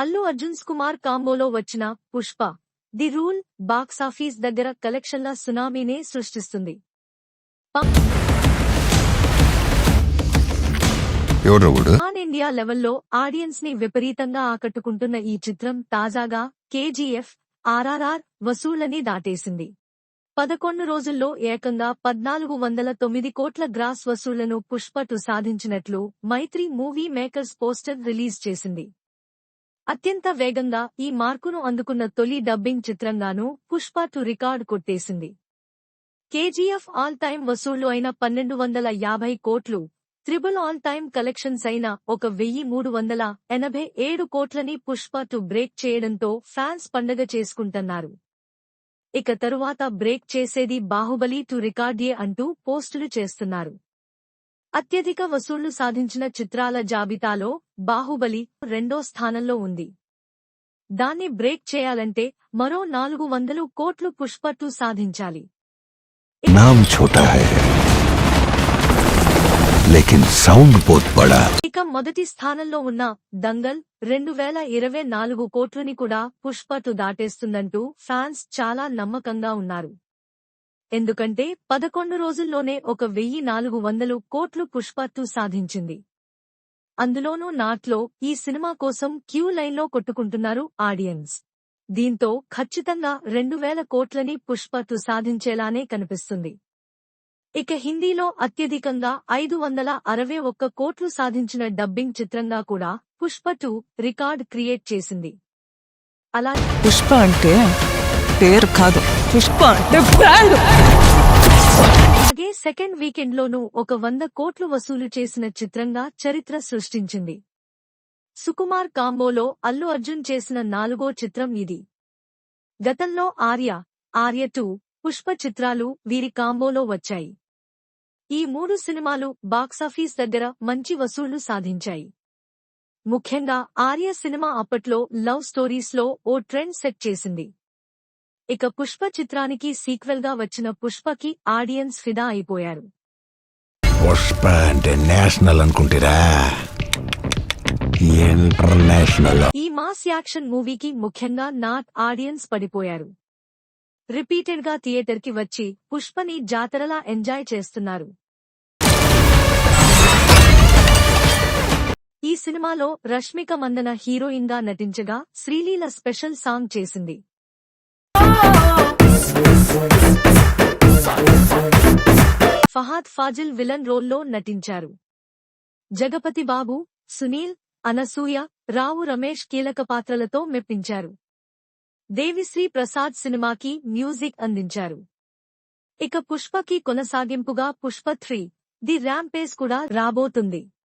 అల్లు అర్జున్స్ కుమార్ కాంబోలో వచ్చిన Pushpa the rule box office దగ్గర కలెక్షన్ల సునామీనే సృష్టిస్తుంది. పాన్ ఇండియా లెవెల్లో ఆడియన్స్ని విపరీతంగా ఆకట్టుకుంటున్న ఈ చిత్రం తాజాగా కేజీఎఫ్ ఆర్ఆర్ఆర్ వసూళ్ళని దాటేసింది. పదకొండు రోజుల్లో ఏకంగా పద్నాలుగు వందల తొమ్మిది కోట్ల గ్రాస్ వసూళ్ళను Pushpa two సాధించినట్లు Mythri movie makers poster release చేసింది. అత్యంత వేగంగా ఈ మార్కును అందుకున్న తొలి డబ్బింగ్ చిత్రంగానూ పుష్ప టు రికార్డు కొట్టేసింది. కేజీఎఫ్ ఆల్ టైమ్ వసూళ్ళు అయిన పన్నెండు వందల యాభై కోట్లు త్రిబుల్ ఆల్ టైమ్ కలెక్షన్స్ అయిన ఒక వెయ్యి మూడు వందల ఎనభై ఏడు కోట్లని పుష్ప టు బ్రేక్ చేయడంతో ఫ్యాన్స్ పండగ చేసుకుంటున్నారు. ఇక తరువాత బ్రేక్ చేసేది బాహుబలి టు రికార్డియే అంటూ పోస్టులు చేస్తున్నారు. అత్యధిక వసూళ్ళు సాధించిన చిత్రాల జాబితాలో బాహుబలి రెండో స్థానంలో ఉంది. దాన్ని బ్రేక్ చేయాలంటే మరో నాలుగు వందలు కోట్లు పుష్పట్టు సాధించాలి. ఇక మొదటి స్థానంలో ఉన్న దంగల్ రెండు వేల ఇరవై నాలుగు కోట్లని కూడా పుష్పటు దాటేస్తుందంటూ ఫ్యాన్స్ చాలా నమ్మకంగా ఉన్నారు. ఎందుకంటే పదకొండు రోజుల్లోనే ఒక వెయ్యి నాలుగు వందలు కోట్లు పుష్పత్తు సాధించింది. అందులోనూ నాట్లో ఈ సినిమా కోసం క్యూ లైన్లో కొట్టుకుంటున్నారు ఆడియన్స్. దీంతో ఖచ్చితంగా రెండు వేల కోట్లని పుష్పత్తు సాధించేలానే కనిపిస్తుంది. ఇక హిందీలో అత్యధికంగా ఐదు వందల అరవై ఒక్క కోట్లు సాధించిన డబ్బింగ్ చిత్రంగా కూడా పుష్ప టూ రికార్డ్ క్రియేట్ చేసింది. అలా పుష్ప అంటే పేరు కాదు. పుష్ప అంటే బ్రాండ్ అలాగే సెకండ్ వీకెండ్ లోనూ ఒక వంద కోట్లు వసూలు చేసిన చిత్రంగా చరిత్ర సృష్టించింది. సుకుమార్ కాంబోలో అల్లు అర్జున్ చేసిన నాలుగో చిత్రం ఇది. గతంలో ఆర్య ఆర్య టూ పుష్ప చిత్రాలు వీరి కాంబోలో వచ్చాయి. ఈ మూడు సినిమాలు బాక్సాఫీస్ దగ్గర మంచి వసూళ్ళు సాధించాయి. ముఖ్యంగా ఆర్య సినిమా అప్పట్లో లవ్ స్టోరీస్లో ఓ ట్రెండ్ సెట్ చేసింది. ఇక పుష్ప చిత్రానికి సీక్వెల్గా వచ్చిన పుష్పకి ఆడియన్స్ ఫిదా అయిపోయారు. పుష్ప అంటే నేషనల్ అనుకుంటారా? ఇంటర్నేషనల్. ఈ మాస్ యాక్షన్ మూవీకి ముఖ్యంగా నాట్ ఆడియన్స్ పడిపోయారు. రిపీటెడ్గా థియేటర్కి వచ్చి పుష్పని జాతరలా ఎంజాయ్ చేస్తున్నారు. ఈ సినిమాలో రష్మిక మందన హీరోయిన్గా నటించగా శ్రీలీల స్పెషల్ సాంగ్ చేసింది. ఫహాద్ ఫాజిల్ విలన్ రోల్లో నటించారు. జగపతి బాబు సునీల్ అనసూయ రావు రమేష్ కీలక పాత్రలతో మెప్పించారు. దేవిశ్రీ ప్రసాద్ సినిమాకి మ్యూజిక్ అందించారు. ఇక పుష్పకి కొనసాగింపుగా పుష్ప త్రీ ది ర్యాంపేస్ కూడా రాబోతుంది.